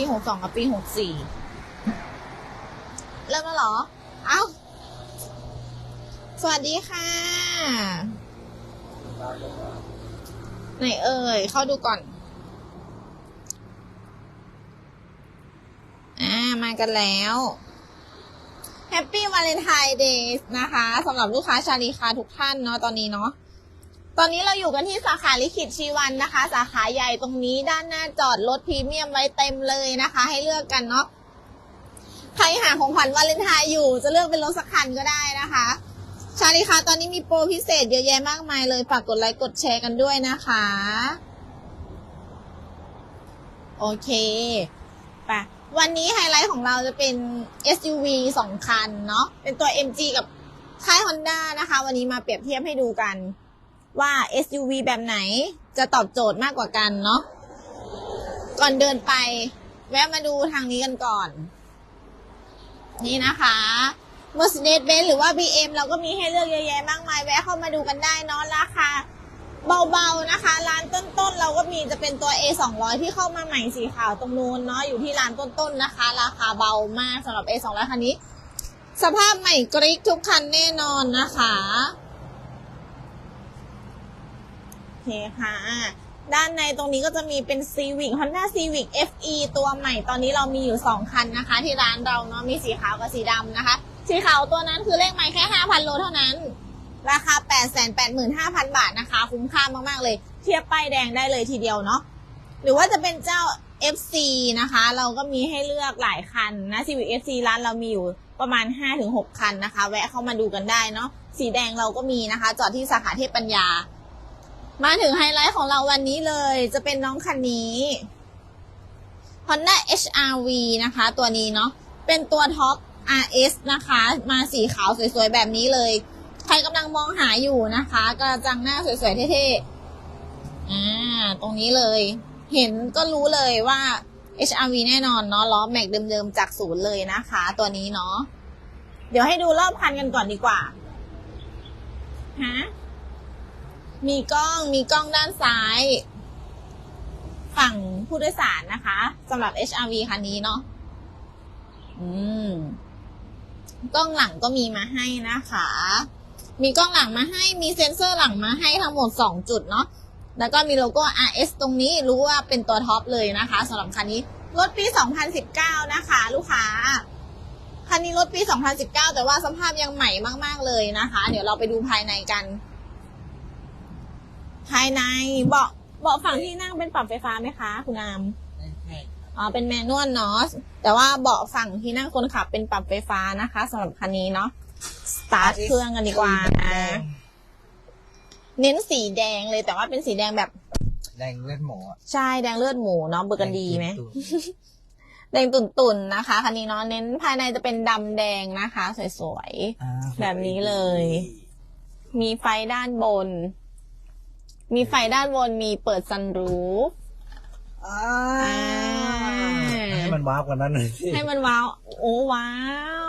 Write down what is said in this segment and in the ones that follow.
ปีหกสองกับปีหกสี่เริ่มแล้วเหรอ เอ้า สวัสดีค่ะ ไหนเอ่ย เข้าดูก่อน อ่า มากันแล้วแฮปปี้วาเลนไทน์เดย์นะคะสำหรับลูกค้าชาลีคาทุกท่านเนาะตอนนี้เนาะ ตอนนี้เราอยู่กันที่สาขาลิขิตชีวันนะคะ สาขาใหญ่ตรงนี้ด้านหน้าจอดรถพรีเมียมไว้เต็มเลยนะคะ ให้เลือกกันเนาะใครหาของขวัญวาเลนไทน์อยู่ จะเลือกเป็นรถสักคันก็ได้นะคะ ชาลีคะตอนนี้มีโปรพิเศษเยอะแยะมากมายเลยฝากกดไลค์กดแชร์กันด้วยนะคะโอเคไปวันนี้ไฮไลท์ของเราจะเป็น SUV สองคันเนาะ เป็นตัว MG กับค่าย Honda นะคะ วันนี้มาเปรียบเทียบให้ดูกัน ว่า SUV แบบไหนจะตอบโจทย์มากกว่ากันเนาะก่อนเดินไป แวะมาดูทางนี้กันก่อน นี่นะคะ Mercedes-Benz หรือว่า BM เราก็มีให้เลือกเยอะแยะมากมาย แวะเข้ามาดูกันได้เนาะราคาเบาๆนะคะ ร้านต้นๆ เราก็มีจะเป็นตัว A 2 0 0ที่เข้ามาใหม่สีขาวตรงนู้นเนาะอยู่ที่ร้านต้นๆนะคะ ราคาเบามากสำหรับ A 2 0 0คันนี้ สภาพใหม่กริกทุกคันแน่นอนนะคะ โอ เคค่ะ ด้านในตรงนี้ก็จะมีเป็น Civic Honda Civic FE ตัวใหม่ ตอนนี้เรามีอยู่ 2 คันนะคะ ที่ร้านเราเนาะมีสีขาวกับสีดำนะคะ สีขาวตัวนั้นคือเลขไมล์แค่ 5,000 โลเท่านั้น ราคา 885,000 บาทนะคะ คุ้มค่ามากๆเลย เทียบป้ายแดงได้เลยทีเดียวเนาะหรือว่าจะเป็นเจ้า FC นะคะ เราก็มีให้เลือกหลายคันนะ Civic FC ร้านเรามีอยู่ประมาณ 5-6 คันนะคะ แวะเข้ามาดูกันได้เนาะสีแดงเราก็มีนะคะ จอดที่สาขาเทพปัญญา มาถึงไฮไลท์ของเราวันนี้เลยจะเป็นน้องคันนี้ Honda HRV นะคะ ตัวนี้เนาะเป็นตัวท็อป RS นะคะ มาสีขาวสวยๆ แบบนี้เลย ใครกำลังมองหาอยู่นะคะกระจังหน้าสวยๆ เท่ๆอ่าตรงนี้เลย เห็นก็รู้เลยว่า HRV แน่นอนเนาะล้อแม็กเดิมๆ จากศูนย์เลยนะคะ ตัวนี้เนาะเดี๋ยวให้ดูรอบคันกันก่อนดีกว่าฮะ มีกล้องมีกล้องด้านซ้าย ฝั่งผู้โดยสารนะคะสำหรับ HRV คันนี้เนาะอืมกล้องหลังก็มีมาให้นะคะ มีกล้องหลังมาให้ มีเซ็นเซอร์หลังมาให้ทั้งหมด 2 จุดเนาะ แล้วก็มีโลโก้ RS ตรงนี้รู้ว่าเป็นตัวท็อปเลยนะคะสำหรับคันนี้ รถปี 2019 นะคะ ลูกค้า คันนี้รถปี 2019 แต่ว่าสภาพยังใหม่มาก ๆ เลยนะคะ เดี๋ยวเราไปดูภายในกัน ภายในเบาะเบาะฝั่งที่นั่งเป็นปรับไฟฟ้าไหมคะคุณอามอ๋อเป็นแมนนวลเนาะแต่ว่าเบาะฝั่งที่นั่งคนขับเป็นปรับไฟฟ้านะคะสำหรับคันนี้เนาะสตาร์ทเครื่องกันดีกว่านะเน้นสีแดงเลยแต่ว่าเป็นสีแดงแบบ แดงเลือดหมูอะใช่แดงเลือดหมูเนาะเบอร์กันดีไหมแดงตุ่นแดงตุ่นๆนะคะคันนี้เนาะเน้นภายในจะเป็นดำแดงนะคะ สวยๆอ่าแบบนี้เลยๆมีไฟด้านบน มีไฟด้านบนมีเปิดซันรูฟอ่าอ่าให้มันว้าวกว่านั้นหน่อยสิ ให้มันว้าว โอ้ว้า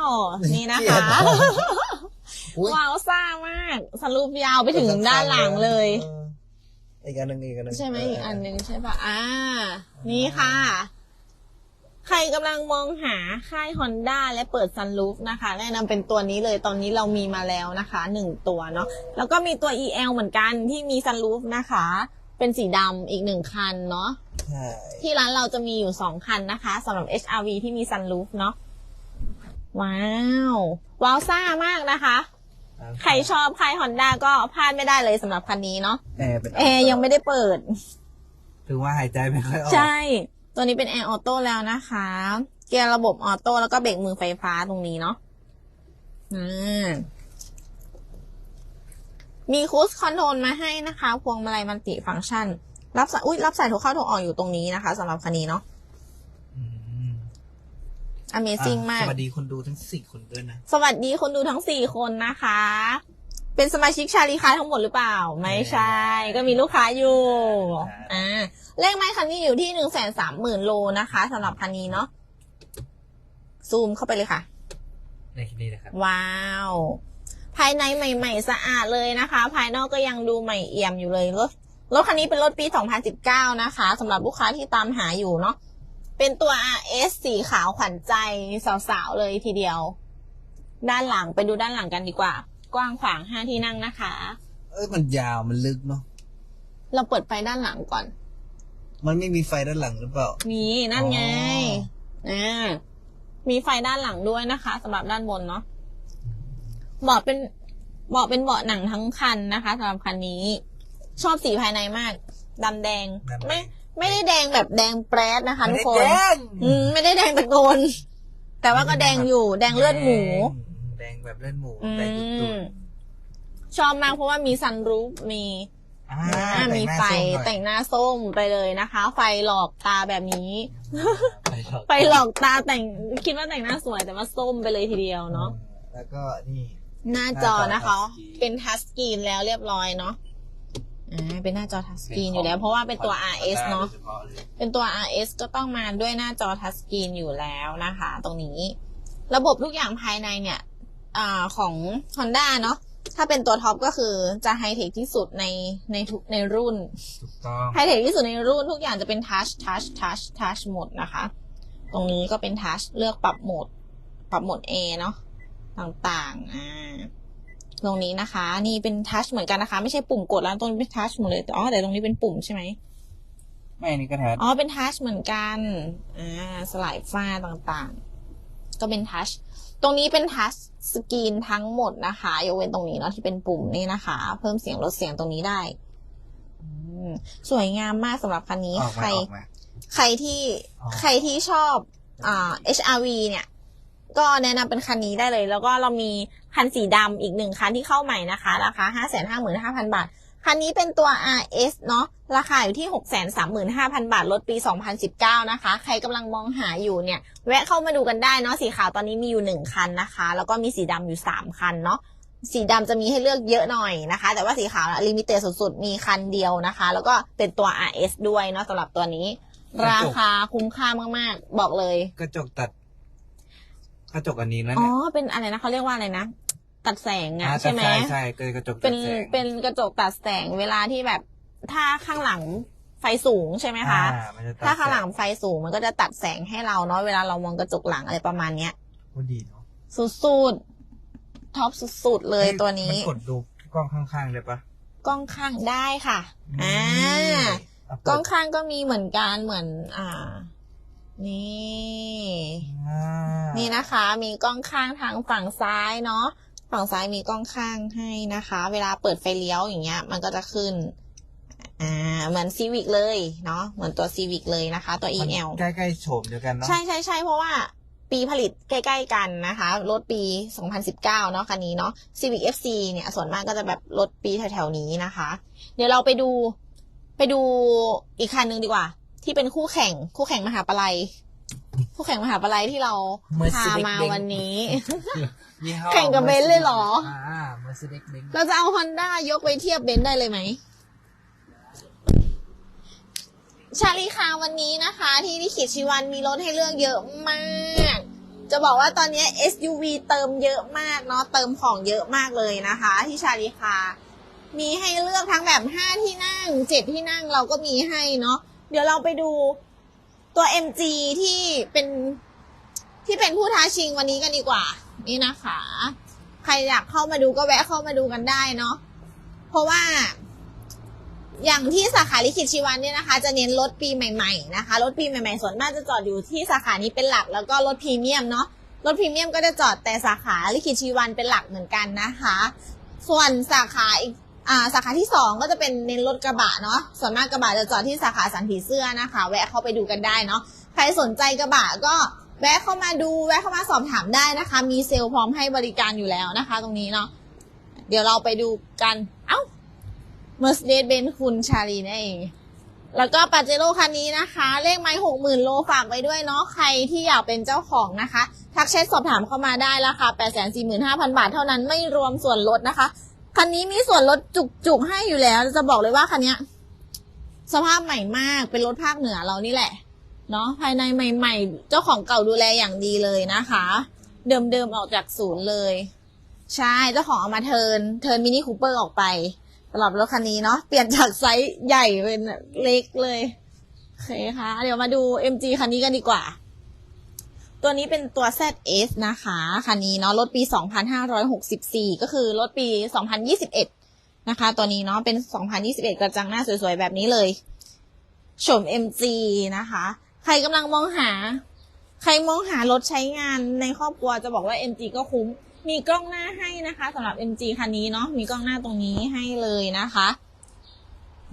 ว นี่นะเกลียคะ ดอุ๊ยว้าวซ่ามากสรุปยาวไปถึงด้านหลังเลย อออีกอันหนึ่งอีกอันหนึ่งใช่ไหมเอีกอันหนึ่งใช่ปะอ่า นี่ค่ะ ใครกำลังมองหาค่าย Honda และเปิดซันรูฟนะคะ แนะนำเป็นตัวนี้เลยตอนนี้เรามีมาแล้วนะคะหนึ่งตัวเนาะแล้วก็มีตัว EL เหมือนกันที่มีซันรูฟนะคะ เป็นสีดำอีกหนึ่งคันเนาะใช่ที่ร้านเราจะมีอยู่สองคันนะคะสำหรับ HRV ที่มีซันรูฟเนาะว้าว ว้าวซ่ามากนะคะ ใครชอบค่าย Honda ก็พลาดไม่ได้เลยสำหรับคันนี้เนาะแอร์เป็นแอร์ยังไม่ได้เปิดถือว่าหายใจไม่ค่อยออก ใช่ ตัวนี้เป็นแอร์ออโต้แล้วนะคะ เกียร์ระบบออโต้แล้วก็เบรกมือไฟฟ้าตรงนี้เนาะอ่ามีคูสคอนโทรลมาให้นะคะ พวงมาลัยมัลติฟังก์ชัน รับสายอุ้ยรับสายโทรเข้าโทรออกอยู่ตรงนี้นะคะสำหรับคันนี้เนาะอืม Amazing อะมาก สวัสดีคนดูทั้งสี่คนด้วยนะ สวัสดีคนดูทั้งสี่คนนะคะ เป็นสมาชิกชาลีคาทั้งหมดหรือเปล่า ไม่ใช่ ก็มีลูกค้าอยู่ อ่า เลขไม้คันนี้อยู่ที่หนึ่งแสนสามหมื่นโลนะคะสำหรับคันนี้เนาะ ซูมเข้าไปเลยค่ะ ในคลิปนี้นะครับ ว้าว ภายในใหม่ ๆ สะอาดเลยนะคะ ภายนอกก็ยังดูใหม่เอี่ยมอยู่เลยรถรถคันนี้เป็นรถปี 2019 นะคะสำหรับลูกค้าที่ตามหาอยู่เนาะ เป็นตัว RS สีขาวขวัญใจสาวๆเลยทีเดียว ด้านหลังไปดูด้านหลังกันดีกว่า กว้างขวางห้าที่นั่งนะคะ เอ้ยมันยาวมันลึกเนาะเราเปิดไฟด้านหลังก่อน มันไม่มีไฟด้านหลังหรือเปล่า มีนั่นไงอ๋อ่ามีไฟด้านหลังด้วยนะคะสำหรับด้านบนเนาะเบาะเป็นเบาะเป็นเบาะหนังทั้งคันนะคะสำหรับคันนี้ ชอบสีภายในมากดำแดงดำแดงไม่ไม่ได้แดงแบบแดงแปรดนะคะทุกคนไม่ได้แดงอืมไม่ได้แดงตะโกนแต่ว่าก็แดงอยู่แดงเลือดหมู แดงแบบเลือดหมูอืมแดงตุ่นชอบมากเพราะว่ามีซันรูฟมีๆอ่าอ่ามีไฟแต่แต่งงหน้าส้มไปเลยนะคะ ไฟหลอกตาแบบนี้หน้าส้มหน่อยไฟหลอกตาแต่งคิดว่าแต่งหน้าสวยแต่ว่าส้มไปเลยทีเดียวเนาะแล้วก็นี่หน้าจอนะคะหน้าจอ touch screen เป็นทัชสกรีนแล้วเรียบร้อยเนาะอ่าเป็นหน้าจอทัชสกรีนอยู่แล้ว เพราะว่าเป็นตัว RS เนาะโดยฉพาะเลยเป็นตัว RS ก็ต้องมาด้วยหน้าจอทัชสกรีนอยู่แล้วนะคะ ตรงนี้ ระบบทุกอย่างภายในเนี่ย อ่าของ Honda เนาะถ้าเป็นตัวท็อปก็คือจะไฮเทคที่สุดในในทุกในรุ่นถูกต้องไฮเทคที่สุดในรุ่นทุกอย่างจะเป็นทัชทัชทัชทัชหมดนะคะ ตรงนี้ก็เป็นทัชเลือกปรับโหมด ปรับโหมด A เนาะต่างๆอ่าตรงนี้นะคะ นี่เป็นทัชเหมือนกันนะคะ ไม่ใช่ปุ่มกดแล้วตรงนี้เป็นทัชหมดเลยแต่อ๋อแต่ตรงนี้เป็นปุ่มใช่ไหมไม่นี่ก็แท้อ๋อเป็นทัชเหมือนกันอ่าสลายฝ้าต่างๆ ก็เป็นทัช ตรงนี้เป็นทัชสกรีนทั้งหมดนะคะยกเว้นตรงนี้เนาะที่เป็นปุ่มนี่นะคะ เพิ่มเสียงลดเสียงตรงนี้ได้อืมสวยงามมากสำหรับคันนี้ออกใครมาออกมาใครที่อ๋อใครที่ชอบอ่า HRV เนี่ย ก็แนะนำเป็นคันนี้ได้เลย แล้วก็เรามีคันสีดำอีกหนึ่งคันที่เข้าใหม่นะคะ ราคา 555,000 บาท คันนี้เป็นตัว RS เนาะ ราคาอยู่ที่ 635,000 บาท รถปี 2019 นะคะ ใครกำลังมองหาอยู่เนี่ย แวะเข้ามาดูกันได้เนาะ สีขาวตอนนี้มีอยู่ 1 คันนะคะ แล้วก็มีสีดำอยู่ 3 คันเนาะ สีดำจะมีให้เลือกเยอะหน่อยนะคะ แต่ว่าสีขาวลิมิเต็ดสุดๆ มีคันเดียวนะคะ แล้วก็เป็นตัว RS ด้วยเนาะสำหรับตัวนี้ ราคาคุ้มค่ามากๆ บอกเลย กระจกตัด กระจกอันนี้นะอ๋อ เนี่ยเป็นอะไรนะเขาเรียกว่าอะไรนะ ตัดแสงอะอ่าใช่ไหมใช่ใช่เกิดกระจกตัเป็ดนแสงเป็นกระจกตัดแสงเวลาที่แบบถ้าข้างหลังไฟสูงใช่ไหมคะอ่ามันจะตัดถ้าข้างหลังแสไฟสูงมันก็จะตัดแสงให้เราเนาะเวลาเรามองกระจกหลังอะไรประมาณเนี้ยโอ้ดีเนาะสุดๆท็อปสุดๆเลยตัวนี้มันกดดูกล้องข้างๆได้ปะกล้องข้างได้ค่ะอ่าเอากเปิล้อดงข้างก็มีเหมือนกันเหมือน อ่า นี่อ่านี่นะคะ มีกล้องข้างทางฝั่งซ้ายเนาะ ฝั่งซ้ายมีกล้องข้างให้นะคะ เวลาเปิดไฟเลี้ยวอย่างเงี้ย มันก็จะขึ้น อ่า เหมือนซีวิกเลยเนาะ เหมือนตัวซีวิกเลยนะคะ ตัวมัน EL ใกล้ๆโฉมเดียวกันเนาะ ใช่ใช่ใช่เพราะว่าปีผลิตใกล้ ๆ กันนะคะ รถปี 2019 เนาะคันนี้เนาะ Civic FC เนี่ย ส่วนมากก็จะแบบรถปีแถวๆนี้นะคะ เดี๋ยวเราไปดูไปดูอีกคันหนึ่งดีกว่า ที่เป็นคู่แข่งคู่แข่งมหาปลัย คู่แข่งมหาปลัยที่เราพามาวันนี้ยี่ห้อแข่งกับเบนซ์เลยเหรออ่า Mercedes Benz เราจะเอา Honda ยกไปเทียบเบนซ์ได้เลยไหมชาลีคาวันนี้นะคะ ที่ลิขิตชีวันมีรถให้เลือกเยอะมาก จะบอกว่าตอนนี้ SUV เติมเยอะมากเนาะเติมของเยอะมากเลยนะคะ ที่ชาลีคา มีให้เลือกทั้งแบบ 5 ที่นั่ง 7 ที่นั่งเราก็มีให้เนาะเดี๋ยวเราไปดู ตัว MG ที่เป็นที่เป็นผู้ท้าชิงวันนี้กันดีกว่า นี่นะคะ ใครอยากเข้ามาดูก็แวะเข้ามาดูกันได้เนาะเพราะว่า อย่างที่สาขาลิขิตชีวันเนี่ยนะคะ จะเน้นรถปีใหม่ๆนะคะรถปีใหม่ๆส่วนมากจะจอดอยู่ที่สาขานี้เป็นหลักแล้วก็รถพรีเมียมเนาะรถพรีเมียมก็จะจอดแต่สาขาลิขิตชีวันเป็นหลักเหมือนกันนะคะ ส่วนสาขาอีก อ่าสาขาที่สองก็จะเป็นเน้นรถกระบะเนาะส่วนมากกระบะจะจอดที่สาขาสันผีเสื้อนะคะ แวะเข้าไปดูกันได้เนาะใครสนใจกระบะก็แวะเข้ามาดูแวะเข้ามาสอบถามได้นะคะ มีเซลล์พร้อมให้บริการอยู่แล้วนะคะ ตรงนี้เนาะเดี๋ยวเราไปดูกันเอ้า Mercedes Benz คุณชาลีนั่นเองแล้วก็ปาเจโร่คันนี้นะคะ เลขไม้หกหมื่นโลฝากไว้ด้วยเนาะใครที่อยากเป็นเจ้าของนะคะ ทักแชทสอบถามเข้ามาได้ราคาแปดแสนสี่หมื่นห้าพันบาทเท่านั้นไม่รวมส่วนลดนะคะ คันนี้มีส่วนลดจุกๆให้อยู่แล้ว จะบอกเลยว่าคันนี้สภาพใหม่มากเป็นรถภาคเหนือเรานี่แหละเนาะภายในใหม่ ๆ เจ้าของเก่าดูแลอย่างดีเลยนะคะ เดิมๆออกจากศูนย์เลย ใช่เจ้าของเอามาเทิร์นเทิร์นมินิคูเปอร์ออกไปสำหรับรถคันนี้เนาะเปลี่ยนจากไซส์ใหญ่เป็นเล็กเลยโอเคค่ะ เดี๋ยวมาดู MG คันนี้กันดีกว่า ตัวนี้เป็นตัว ZS นะคะคันนี้เนาะรถปี 2564 ก็คือรถปี 2021 นะคะ ตัวนี้เนาะเป็น 2021 กระจังหน้าสวยๆ แบบนี้เลยโฉม MG นะคะ ใครกำลังมองหา ใครมองหารถใช้งานในครอบครัวจะบอกว่า MG ก็คุ้ม มีกล้องหน้าให้นะคะสำหรับ MG คันนี้เนาะมีกล้องหน้าตรงนี้ให้เลยนะคะ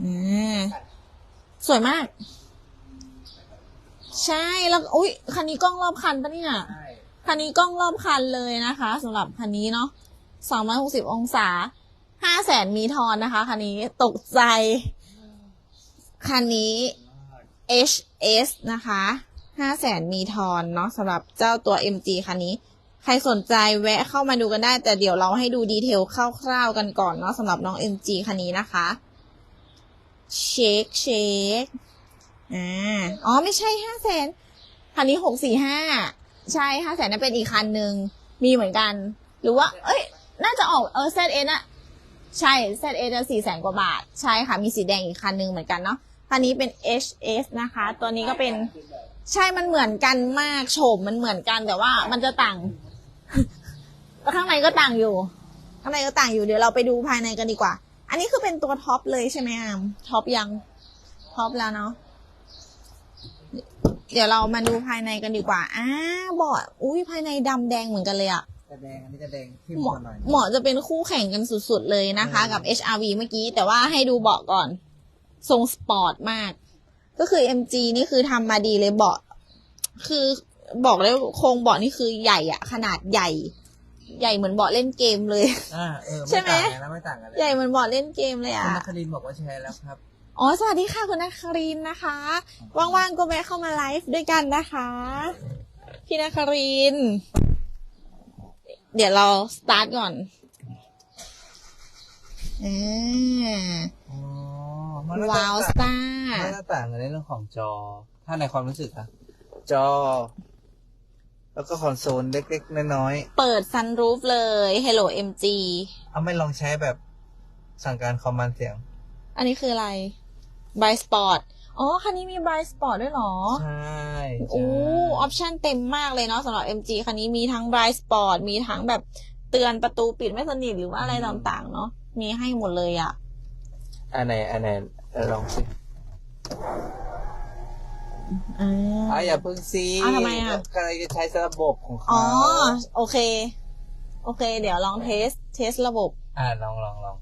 อืมสวยมาก ใช่แล้วอุ้ยคันนี้กล้องรอบคันปะเนี่ยใช่คันนี้กล้องรอบคันเลยนะคะสำหรับคันนี้เนาะ260องศา5แสนมีทอนนะคะคันนี้ตกใจ คันนี้ HS นะคะ5แสนมีทอนเนาะสำหรับเจ้าตัว MG คันนี้ ใครสนใจแวะเข้ามาดูกันได้ แต่เดี๋ยวเราให้ดูดีเทลคร่าวๆกันก่อนเนาะสำหรับน้อง MG คันนี้นะคะ เช็คเช็ค อ่าอ๋อไม่ใช่ห้าแสนคันนี้หกสี่ห้าใช่ห้าแสนนั่นเป็นอีกคันหนึ่งมีเหมือนกัน หรือว่า เอ้ย น่าจะออกเออ ZS อะใช่ ZS จะสี่แสนกว่าบาท ใช่ค่ะ มีสีแดงอีกคันหนึ่งเหมือนกันเนาะคันนี้เป็น HS นะคะ ตัวนี้ก็เป็นใช่มันเหมือนกันมากโฉมมันเหมือนกันแต่ว่ามันจะต่างข้างในก็ต่างอยู่ ข้างในก็ต่างอยู่เดี๋ยวเราไปดูภายในกันดีกว่า อันนี้คือเป็นตัวท็อปเลยใช่ไหมอามท็อปยัง ท็อปแล้วเนาะ เดี๋ยวเรามาดูภายในกันดีกว่าอ้าเบาะอุ้ยภายในดำแดงเหมือนกันเลยอะจะแดงอันนี้จะแดงที่เหหัวมาะหน่อยเหมาะจะเป็นคู่แข่งกันสุดๆเลยนะคะอืมกับ HRV เมื่อกี้ แต่ว่าให้ดูเบาะก่อน ทรงสปอร์ตมาก ก็คือ MG นี่คือทำมาดีเลยเบาะคือบอกเลยว่าโครงเบาะนี่คือใหญ่อะขนาดใหญ่ ใหญ่เหมือนเบาะเล่นเกมเลย อ่าเออใช่ไหม ต่างกันนะไม่ต่างกันเลยใหญ่เหมือนเบาะเล่นเกมเลยคุณอะนัครินทร์บอกว่าแชร์แล้วครับ อ๋อ สวัสดีค่ะคุณนักครินทร์นะคะ ว่างๆก็แวะเข้ามาไลฟ์ด้วยกันนะคะ พี่นักครินทร์เดี๋ยวเราสตาร์ทก่อนอ่าอ๋อมันก็ว้าวสต่างตาร์มันก็ต่างกันในเรื่องของจอ ถ้าในความรู้สึกอะจอ แล้วก็คอนโซลเล็กๆน้อยเปิดซันรูฟเลย Hello MG ๆเอาไม่ลองใช้แบบสั่งการคอมมานด์เสียง อันนี้คืออะไร By Sport อ๋อ คันนี้มี By Sport ด้วยเหรอ ใช่โอ้ออปชันเต็มมากเลยเนาะสำหรับ MG คันนี้มีทั้ง Bright Sport มีทั้งแบบเตือนประตูปิดไม่สนิทหรือว่าอะไรต่างๆ เนาะมีให้หมดเลยอะอันไหนอันไหนเออลองสิอ่าอะอย่าเพิ่งซีอ้าวทำไมอะกำลังจะใช้ระบบของเขาอ๋อ โอเค โอเค เดี๋ยวลองเทส เทสระบบ อ่าลองลองลอง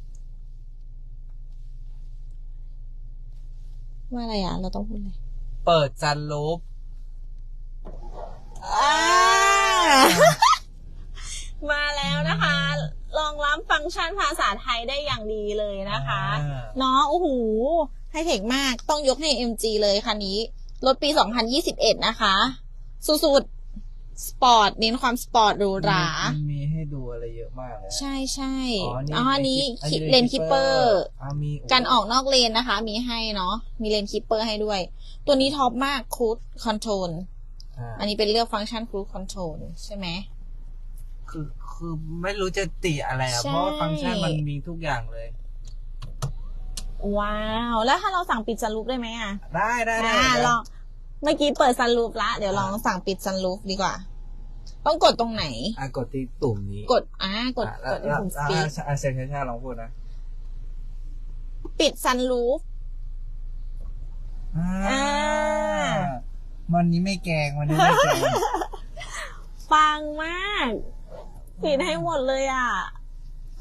ว่าอะไรอะ เราต้องพูดอะไรเปิดซันลูปอ่ามาแล้วนะคะรองรับฟังก์ชันภาษาไทยได้อย่างดีเลยนะคะอ่าเนาะโอ้โหไฮเทคมากต้องยกให้ MG เลยคันนี้ รถปี 2021 นะคะ สุดๆสปอร์ตเน้นความสปอร์ตหรูหรามันมีให้ดูอะไรเยอะ มากเลยใช่ใช่อ๋ออ๋ออันนี้อัเลนคิปเปอร์อ่ามีการออกนอกเลนนะคะ มีให้เนาะมีเลนคิปเปอร์ให้ด้วย ตัวนี้ท็อปมากคูดคอนโทรลอ่าอันนี้เป็นเลือกฟังก์ชันคูดคอนโทรลใช่ไหมคือคือไม่รู้จะติอะไรอะใช่เพราะว่าฟังก์ชันมันมีทุกอย่างเลย ว้าว แล้วถ้าเราสั่งปิดซันรูฟได้ไหมอะ ได้ได้ได้อ่าได้ลองเมื่อกี้เปิดซันรูฟละ เดี๋ยวลองสั่งปิดซันรูฟดีกว่า ต้องกดตรงไหน อะกดที่ตุ่มนี้ กดอ่ากดอะกแล้วดที่แล้วปุ่มสอ่าปีดอ่าเซนชาลองพูดนะ ปิดซันรูฟอ่าอ่าวันนี้ไม่แกงวันนี้ไม่แกงปังมากปิดให้หมดเลยอะ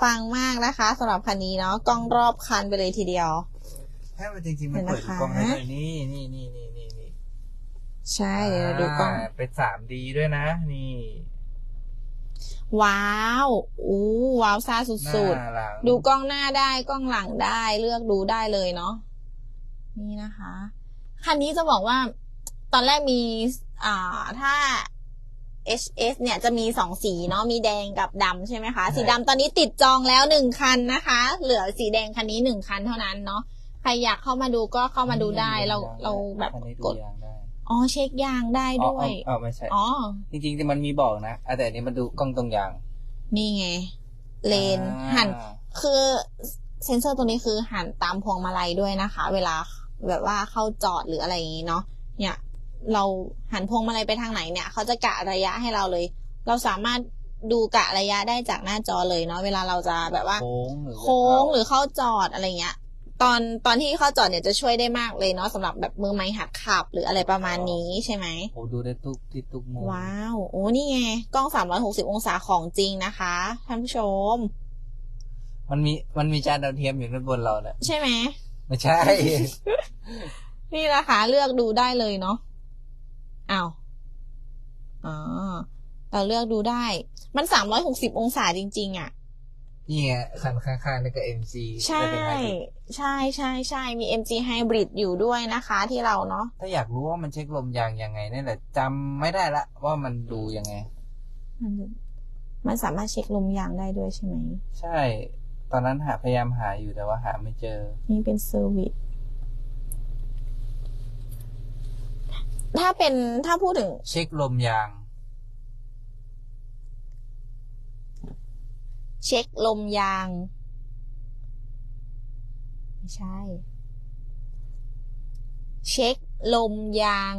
ปังมากนะคะสำหรับคันนี้เนาะกล้องรอบคันไปเลยทีเดียวให้มันจริงๆมันเปิดเห็นนะคะกล้องได้เลยนี่นี่นี่นี่นี่นี่ ใช่เดี๋ยวเราดูกล้องาเป็นสามดีด้วยนะ นี่ ว้าวอู้ว้าวซ่าหสุดน้าหลังๆดูกล้องหน้าได้กล้องหลังได้เลือกดูได้เลยเนาะนี่นะคะคันนี้จะบอกว่า ตอนแรกมี อ่าถ้า HS เนี่ยจะมีสองสีเนาะมีแดงกับดำใช่ไหมคะ สีดำตอนนี้ติดจองแล้วหนึ่งคันนะคะ เหลือสีแดงคันนี้หนึ่งคันเท่านั้นเนาะใครอยากเข้ามาดูก็เข้ามาดูได้เราเราแบบอันนี้กดูดยางได้ อ๋อเช็คยางได้ด้วย อ๋ออ๋ออ๋อไม่ใช่ อ๋อ จริงๆที่มันมีบอกนะอะแต่อันนี้มันดูกล้องตรงยาง นี่ไง เลนอ่าหัน คือเซนเซอร์ตัวนี้คือหันตามพวงมาลัยด้วยนะคะ เวลาแบบว่าเข้าจอดหรืออะไรอย่างนี้เนาะ เนี่ย เราหันพวงมาลัยไปทางไหนเนี่ยเขาจะกะระยะให้เราเลย เราสามารถดูกะระยะได้จากหน้าจอเลยเนาะเวลาเราจะแบบว่า โค้งหรือโค้งหรือเข้าจอดอะไรเงี้ย ตอนตอนที่เข้าจอดเนี่ยจะช่วยได้มากเลยเนาะสำหรับแบบมือไม้หัดขับหรืออะไรประมาณนี้ใช่ไหมโอ้ดูได้ทุกที่ทุกมุมว้าว โอ้นี่ไงกล้อง 360 องศาของจริงนะคะท่านผู้ชม มันมีมันมีจานดาวเทียมอยู่ด้านบนเราเนี่ยใช่ไหมไม่ใช่ นี่นะคะเลือกดูได้เลยเนาะอ้าวอ๋อเราเลือกดูได้ มัน 360 องศาจริง ๆอะ นี่ไงคันข้างๆนี่ก็ MC ใช่แล้วเป็นไฮบริดใช่ใช่ใช่มี MG Hybrid อยู่ด้วยนะคะที่เราเนาะถ้าอยากรู้ว่ามันเช็คลมยางยังไงนี่แหละจำไม่ได้ละว่ามันดูยังไงมันมันสามารถเช็คลมยางได้ด้วยใช่ไหม ใช่ ตอนนั้นหาพยายามหาอยู่แต่ว่าหาไม่เจอ นี่เป็นเซอร์วิสถ้าเป็นถ้าพูดถึงเช็คลมยาง เช็คลมยาง ไม่ใช่ เช็คลมยาง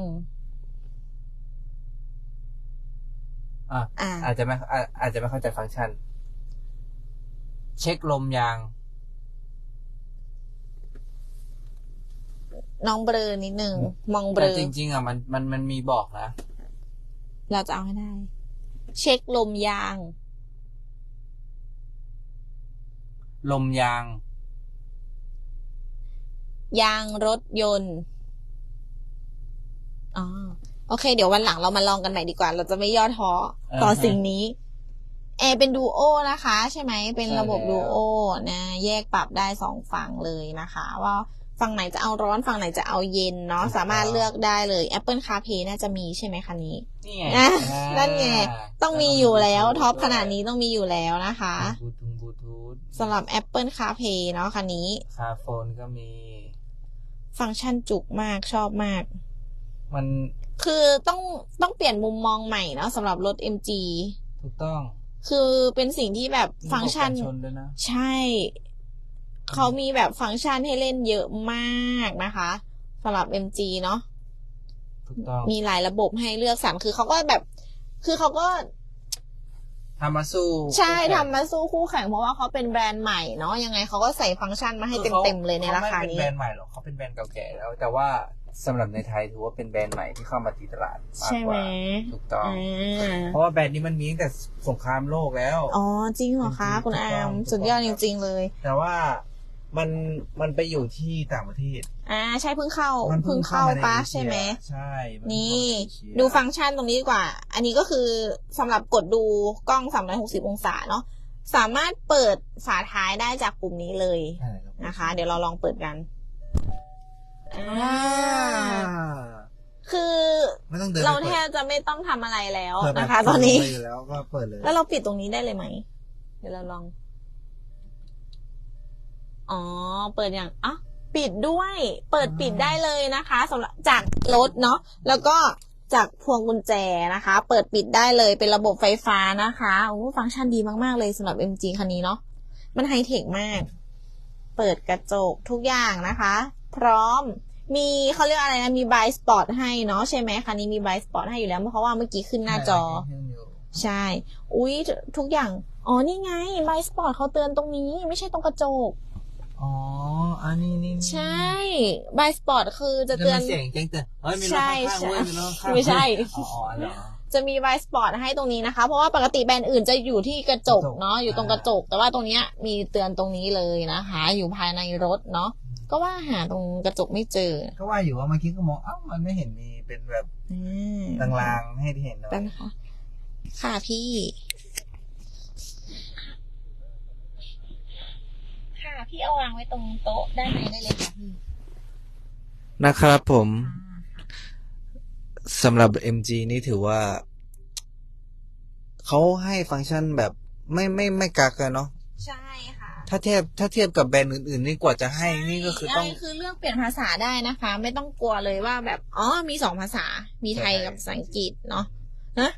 อะอ่าอาจจะไม่อาอาจจะไม่เข้าใจฟังก์ชัน เช็คลมยาง น้องเบลอนิดนึง มองเบลแต่อจริง ๆ อะมันมันมันมีบอกนะ เราจะเอาให้ได้ เช็คลมยาง ลมยาง ยางรถยนต์ อ๋อ โอเค เดี๋ยววันหลังเรามาลองกันใหม่ดีกว่า เราจะไม่ย่อท้อต่ออ่าฮะสิ่งนี้แอร์เป็นดูโอนะคะ ใช่ไหม เป็นระบบใช่แล้วดูโอนะ แยกปรับได้สองฝั่งเลยนะคะ ว่าฝั่งไหนจะเอาร้อนฝั่งไหนจะเอาเย็นเนาะสามารถเลือกได้เลย Apple CarPlay น่าจะมีใช่ไหมคันนี้ นี่ไงอะอ่านั่นไงต้องมีอยู่แล้วท็อปขนาดนี้ต้องมีอยู่แล้วนะคะบลูทูธบลูทูธสำหรับ Apple CarPlay เนาะคันนี้คาโฟนก็มี ฟังก์ชันจุกมากชอบมาก มันคือต้องต้องเปลี่ยนมุมมองใหม่เนาะสำหรับรถ MG ถูกต้อง คือเป็นสิ่งที่แบบฟังก์ชันมีระบบการชนด้วยนะใช่ เขามีแบบฟังก์ชันให้เล่นเยอะมากนะคะสำหรับ MG เนาะถูกต้อง มีหลายระบบให้เลือกสรรคือเขาก็แบบ คือเขาก็ทำมาสู้ ใช่คู่แข่งทำมาสู้คู่แข่งเพราะว่าเขาเป็นแบรนด์ใหม่เนาะยังไงเขาก็ใส่ฟังก์ชันมาให้คือขาเต็มๆเลยในราคาเขไม่เป็นนี้แบรนด์ใหม่หรอกเขาเป็นแบรนด์เก่าแก่แล้ว แต่ว่าสำหรับในไทยถือว่าเป็นแบรนด์ใหม่ที่เข้ามาตีตลาดมากใช่กไหมว่าถูกต้องอ่าเพราะว่าแบรนด์นี้มันมีตั้งแต่สงครามโลกแล้ว อ๋อจริงเหรอคะจริงๆคุณถูกอาต้องร์มถูกต้องสุดยอดจริงๆเลย แต่ว่า มันมันไปอยู่ที่ต่างประเทศ อ่าใช่เพิ่งเข้ามันเพิ่งเข้ามาในปะเอเชียใช่ไหม ใช่มันี่เพิ่งเข้ามาในเอเชียดูฟังก์ชันตรงนี้ดีกว่า อันนี้ก็คือสำหรับกดดูกล้อง 360 องศาเนาะสามารถเปิดฝาท้ายได้จากปุ่มนี้เลยใช่รับนะคะ เดี๋ยวเราลองเปิดกันอ่าอ่าคือไม่ต้องเดินเราไปแทปิดบจะไม่ต้องทำอะไรแล้วเปิดแบบนะคะ ตอนนี้ เปิดอยู่แล้วก็เปิดเลยแล้วเราปิดตรงนี้ได้เลยไหม เดี๋ยวเราลอง อ๋อ เปิดอย่างอะปิดด้วย เปิดปิดได้เลยนะคะสำหรับจากรถเนาะ แล้วก็จากพวงกุญแจนะคะ เปิดปิดได้เลย เป็นระบบไฟฟ้านะคะ โอ้ ฟังก์ชันดีมาก ๆ เลยสำหรับ MG คันนี้เนาะ มันไฮเทคมาก เปิดกระจกทุกอย่างนะคะ พร้อม มีเขาเรียกอะไรนะ มีบายสปอร์ตให้เนาะใช่ไหมคันนี้มีบายสปอร์ตให้อยู่แล้ว เพราะว่าเมื่อกี้ขึ้นหน้าจอ ใช่ อุ๊ยทุกอย่าง อ๋อ นี่ไงไมสปอร์ตเขาเตือนตรงนี้ ไม่ใช่ตรงกระจก อ๋อ อันนี้นี่ใช่ไมสปอร์ตคือจะจะเตือนมีเสียงแจ้งเตือนเฮ้ยมีรถใช่ข้างๆเว้ยมีรถข้างๆไม่ใช่อ๋ออ๋อเหรอจะมีไวสปอร์ตให้ตรงนี้นะคะ เพราะว่าปกติแบรนด์อื่นจะอยู่ที่กระจกกระจกเนาะอยู่ตรงกระจก แต่ว่าตรงเนี้ยมีเตือนตรงนี้เลยนะคะ อยู่ภายในรถเนาะก็ว่าหาตรงกระจกไม่เจอ ก็ว่าอยู่ว่าเมื่อกี้ก็มองเอ้ามันไม่เห็นมีเป็นแบบอืมลางๆให้เห็นเนาะได้ไหมคะค่ะพี่ ค่ะ พี่เอาวางไว้ตรงโต๊ะด้านในได้เลยค่ะพี่นะครับผมสำหรับ MG นี่ถือว่า เขาให้ฟังก์ชันแบบไม่ไม่ไม่กักกันเนาะใช่ค่ะ ถ้าเทียบถ้าเทียบกับแบรนด์อื่นๆนี่กว่าจะให้นี่ก็คือต้องใช่คือเลือกเปลี่ยนภาษาได้นะคะ ไม่ต้องกลัวเลยว่าแบบอ๋อมีสองภาษา มีไทยกับภาษาอังกฤษเนาะนะ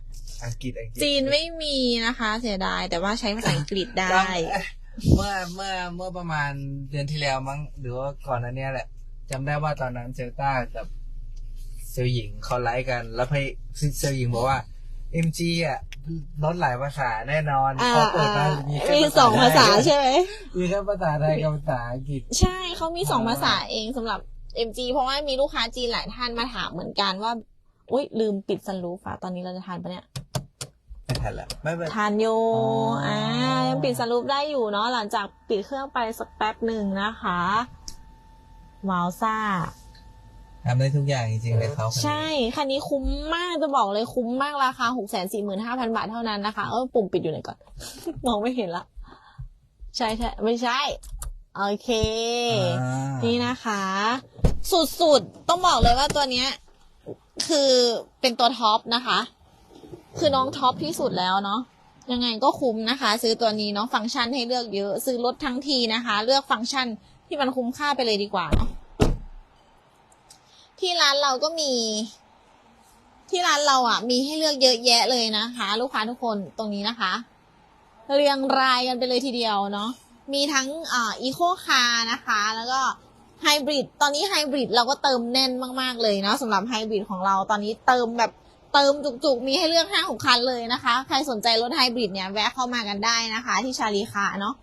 อังกฤษอังกฤษจีนไม่มีนะคะ เสียดายแต่ว่าใช้ภาษาอังกฤษได้จำ เอ๊ะเมื่อเมื่อเมื่อประมาณเดือนที่แล้วมั้งหรือว่าก่อนอันเนี้ยแหละจำได้ว่าตอนนั้นเซลต้ากับเซลหญิงเขาไลฟ์กัน แล้วพี่เซลหญิงบอกว่า MG อะลดหลายภาษาแน่นอนอ่าพอเปิดมาอ่ามีแค่มีสองภาษาไทยใช่ไหม มีแค่ภาษาไทยกับภาษาอังกฤษ ใช่เขามีสองอ่า ภาษาเองสำหรับ MG เพราะว่ามีลูกค้าจีนหลายท่านมาถามเหมือนกันว่า อุ้ยลืมปิดซันรูฟอะตอนนี้เราจะทานปะเนี่ย ไม่ทันละไม่เป็น ทานโยอ๋ออ่ อ่ายังปิดสรุปได้อยู่เนาะหลังจากปิดเครื่องไปสักแป๊บหนึ่งนะคะวาวซ่า ทำได้ทุกอย่างจริงๆเลยเขาคนนี้ใช่ คันนี้คุ้มมากจะบอกเลยคุ้มมากราคาหกแสนสี่หมื่นห้าพันบาทเท่านั้นนะคะ เออปุ่มปิดอยู่ไหนก่อน มองไม่เห็นละ ใช่ใช่ไม่ใช่ โอเค อ่านี่นะคะ สุดๆ ต้องบอกเลยว่าตัวเนี้ย คือเป็นตัวท็อปนะคะ คือน้องท็อปที่สุดแล้วเนาะยังไงก็คุ้มนะคะ ซื้อตัวนี้เนาะฟังก์ชันให้เลือกเยอะซื้อรถทั้งทีนะคะ เลือกฟังก์ชันที่มันคุ้มค่าไปเลยดีกว่าเนาะที่ร้านเราก็มี ที่ร้านเราอะ มีให้เลือกเยอะแยะเลยนะคะ ลูกค้าทุกคนตรงนี้นะคะ เรียงรายกันไปเลยทีเดียวเนาะมีทั้งอีโคคาร์นะคะ แล้วก็ไฮบริดตอนนี้ไฮบริดเราก็เติมแน่นมาก ๆ เลยเนาะสำหรับไฮบริดของเราตอนนี้เติมแบบ เติมจุกๆ มีให้เลือกห้าหกคันเลยนะคะ ใครสนใจรถไฮบริดเนี่ยแวะเข้ามากันได้นะคะ ที่ชาลีคาเนาะ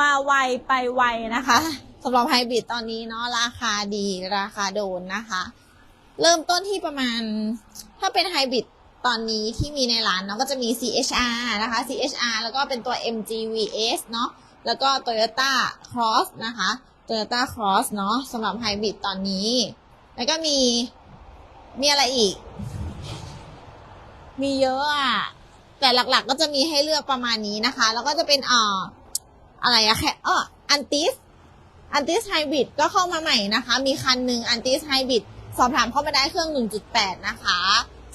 มาไวไปไวนะคะสำหรับไฮบริดตอนนี้เนาะราคาดีราคาโดนนะคะ เริ่มต้นที่ประมาณ ถ้าเป็นไฮบริดตอนนี้ที่มีในร้านเนาะก็จะมี CHR นะคะ CHR แล้วก็เป็นตัว MGVS เนาะแล้วก็ Toyota Cross นะคะ Toyota Cross เนาะสำหรับไฮบริดตอนนี้ แล้วก็มีมีอะไรอีก มีเยอะอะ แต่หลักๆก็จะมีให้เลือกประมาณนี้นะคะ แล้วก็จะเป็นเอ่ออะไรอะแค่เอออันติสอันติสไฮบริดก็เข้ามาใหม่นะคะ มีคันหนึ่งอันติสไฮบริดสอบถามเข้ามาได้เครื่อง 1.8 นะคะ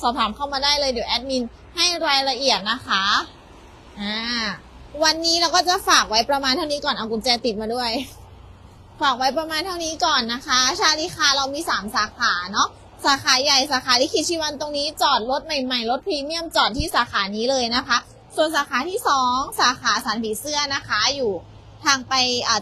สอบถามเข้ามาได้เลยเดี๋ยวแอดมินให้รายละเอียดนะคะอ่าวันนี้เราก็จะฝากไว้ประมาณเท่านี้ก่อนเอากุญแจติดมาด้วย ฝากไว้ประมาณเท่านี้ก่อนนะคะ ชาลิคาเรามี 3 สาขาเนาะ สาขาใหญ่สาขาที่คิดชิวันตรงนี้จอดรถใหม่ๆรถพรีเมียมจอดที่สาขานี้เลยนะคะ ส่วนสาขาที่ 2 สาขาสันผีเสื้อนะคะ อยู่ทางไป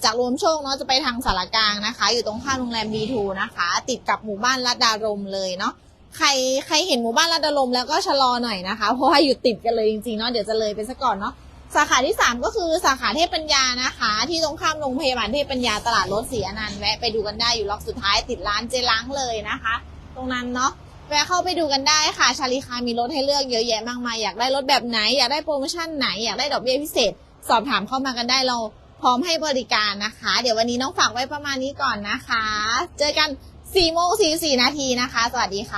จากรวมโชคเนาะจะไปทางสารกลางนะคะ อยู่ตรงข้ามโรงแรม B2 นะคะ ติดกับหมู่บ้านรัดดารมเลยเนาะใครใครเห็นหมู่บ้านรัดดารมแล้วก็ชะลอหน่อยนะคะ เพราะว่าอยู่ติดกันเลยจริงๆเนาะเดี๋ยวจะเลยไปซะก่อนเนาะสาขาที่ 3 ก็คือสาขาเทพปัญญานะคะ ที่ตรงข้ามโรงพยาบาลเทพปัญญาตลาดรถศรีอนันต์แวะไปดูกันได้อยู่ล็อกสุดท้ายติดร้านเจล้างเลยนะคะ ตรงนั้นเนาะแวะเข้าไปดูกันได้ค่ะ ชาลีคามีรถให้เลือกเยอะแยะมากมาย อยากได้รถแบบไหน อยากได้โปรโมชั่นไหน อยากได้ดอกเบี้ยพิเศษ สอบถามเข้ามากันได้เราพร้อมให้บริการนะคะ เดี๋ยววันนี้น้องฝากไว้ประมาณนี้ก่อนนะคะ เจอกัน4โมง44นาทีนะคะ สวัสดีค่ะ